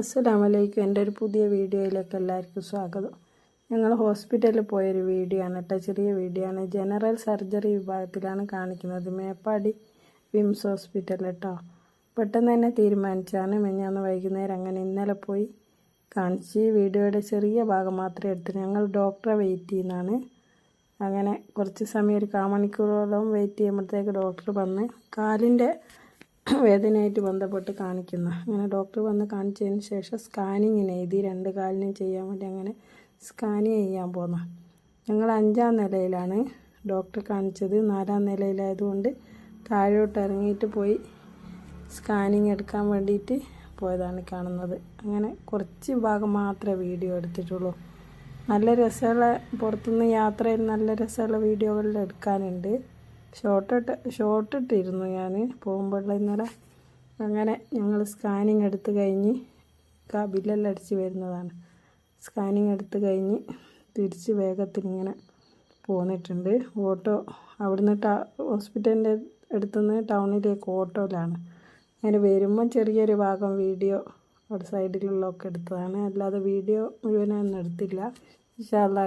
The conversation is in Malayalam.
അസ്സലാമലൈക്കും. എന്റെ ഒരു പുതിയ വീഡിയോയിലേക്ക് എല്ലാവർക്കും സ്വാഗതം. ഞങ്ങൾ ഹോസ്പിറ്റലിൽ പോയൊരു വീഡിയോ ആണ് കേട്ടോ ചെറിയ വീഡിയോ ആണ് ജനറൽ സർജറി വിഭാഗത്തിലാണ് കാണിക്കുന്നത്. മേപ്പാടി വിംസ് ഹോസ്പിറ്റൽ കേട്ടോ. പെട്ടെന്ന് തന്നെ തീരുമാനിച്ചാണ് മെഞ്ഞാന്ന് വൈകുന്നേരം അങ്ങനെ ഇന്നലെ പോയി കാണിച്ച് വീഡിയോയുടെ ചെറിയ ഭാഗം മാത്രമേ എടുത്തു. ഞങ്ങൾ ഡോക്ടറെ വെയിറ്റ് ചെയ്യുന്നതാണ്. അങ്ങനെ കുറച്ച് സമയം ഒരു കാമണിക്കൂറോളം വെയിറ്റ് ചെയ്യുമ്പോഴത്തേക്ക് ഡോക്ടർ വന്ന് കാലിന്റെ വേദനയായിട്ട് ബന്ധപ്പെട്ട് കാണിക്കുന്നു. അങ്ങനെ ഡോക്ടർ വന്ന് കാണിച്ചതിന് ശേഷം സ്കാനിങ്ങിന് എഴുതി രണ്ട് കാലിനും ചെയ്യാൻ വേണ്ടി അങ്ങനെ സ്കാനിങ് ചെയ്യാൻ പോന്നു. ഞങ്ങൾ അഞ്ചാം നിലയിലാണ് ഡോക്ടർ കാണിച്ചത്. നാലാം നിലയിലായതുകൊണ്ട് താഴോട്ട് ഇറങ്ങിയിട്ട് പോയി സ്കാനിങ് എടുക്കാൻ വേണ്ടിയിട്ട് പോയതാണ് കാണുന്നത്. അങ്ങനെ കുറച്ച് ഭാഗം മാത്രമേ വീഡിയോ എടുത്തിട്ടുള്ളൂ. നല്ല രസമുള്ള പുറത്തുനിന്ന് യാത്രയിൽ നല്ല രസമുള്ള വീഡിയോകളിൽ എടുക്കാനുണ്ട്. ഷോർട്ട് ഷോർട്ടിട്ടിരുന്നു ഞാൻ പോകുമ്പോഴുള്ള ഇന്നലെ അങ്ങനെ ഞങ്ങൾ സ്കാനിങ് എടുത്തു കഴിഞ്ഞ് ബില്ലെല്ലാം അടിച്ച് വരുന്നതാണ്. സ്കാനിങ് എടുത്ത് കഴിഞ്ഞ് തിരിച്ച് വേഗത്തിൽ ഇങ്ങനെ പോന്നിട്ടുണ്ട്. ഓട്ടോ അവിടുന്ന് ട ഹോസ്പിറ്റലിന്റെ അടുത്തുനിന്ന് ടൗണിലേക്ക് ഓട്ടോയിലാണ്. അങ്ങനെ വരുമ്പം ചെറിയൊരു ഭാഗം വീഡിയോ അവിടെ സൈഡിലുള്ളതൊക്കെ എടുത്തതാണ്. അല്ലാതെ വീഡിയോ മുഴുവനൊന്നും എടുത്തില്ല. ഇൻഷാല്ലാ